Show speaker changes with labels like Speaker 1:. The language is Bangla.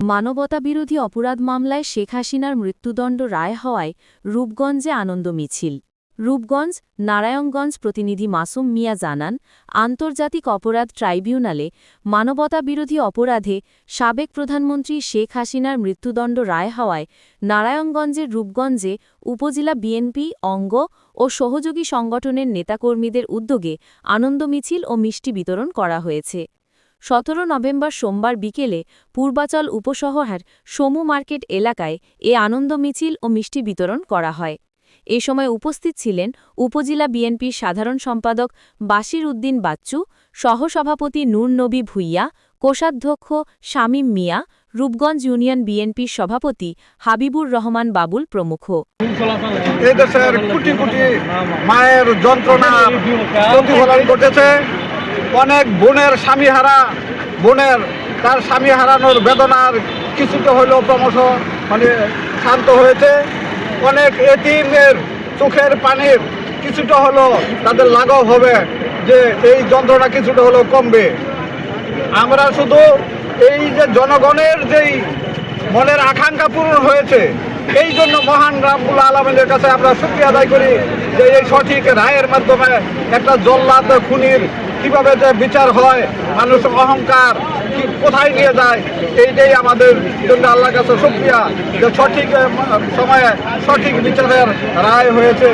Speaker 1: মানবতাবিরোধী অপরাধ মামলায় শেখ হাসিনার মৃত্যুদণ্ড রায় হওয়ায় রূপগঞ্জে আনন্দ মিছিল। রূপগঞ্জ, নারায়ণগঞ্জ প্রতিনিধি মাসুম মিয়া জানান, আন্তর্জাতিক অপরাধ ট্রাইব্যুনালে মানবতাবিরোধী অপরাধে সাবেক প্রধানমন্ত্রী শেখ হাসিনার মৃত্যুদণ্ড রায় হওয়ায় নারায়ণগঞ্জের রূপগঞ্জে উপজেলা বিএনপি, অঙ্গ ও সহযোগী সংগঠনের নেতাকর্মীদের উদ্যোগে আনন্দ মিছিল ও মিষ্টি বিতরণ করা হয়েছে। সতেরো নভেম্বর সোমবার বিকেলে পূর্বাচল উপশহরের সমু মার্কেট এলাকায় এ আনন্দ মিছিল ও মিষ্টি বিতরণ করা হয়। এ সময় উপস্থিত ছিলেন উপজেলা বিএনপির সাধারণ সম্পাদক বাশির উদ্দিন বাচ্চু, সহসভাপতি নূর নবী ভুইয়া, কোষাধ্যক্ষ শামীম মিয়া, রূপগঞ্জ ইউনিয়ন বিএনপির সভাপতি হাবিবুর রহমান বাবুল প্রমুখ।
Speaker 2: কোটি কোটি মায়ের যন্ত্রণা প্রতিফলন ঘটেছে। অনেক বোনের স্বামী হারা বোনের, তার স্বামী হারানোর বেদনার কিছুটা হলেও ক্রমশ মানে শান্ত হয়েছে। অনেক এটিমের চোখের পানির কিছুটা হলো তাদের লাঘব হবে যে এই যন্ত্রণা কিছুটা হলেও কমবে। আমরা শুধু এই যে জনগণের যেই মনের আকাঙ্ক্ষা পূরণ হয়েছে, এই জন্য মহান রামবুল আলমের কাছে আমরা শুক্রিয়া আদায় করি যে এই সঠিক রায়ের মাধ্যমে একটা জল্লাদ, খুনির কীভাবে যে বিচার হয়, মানুষ অহংকার কোথায় নিয়ে যায়, এইটাই আমাদের জন্য আল্লাহর কাছে সুক্রিয়া যে সঠিক সময়ে সঠিক বিচারের রায় হয়েছে।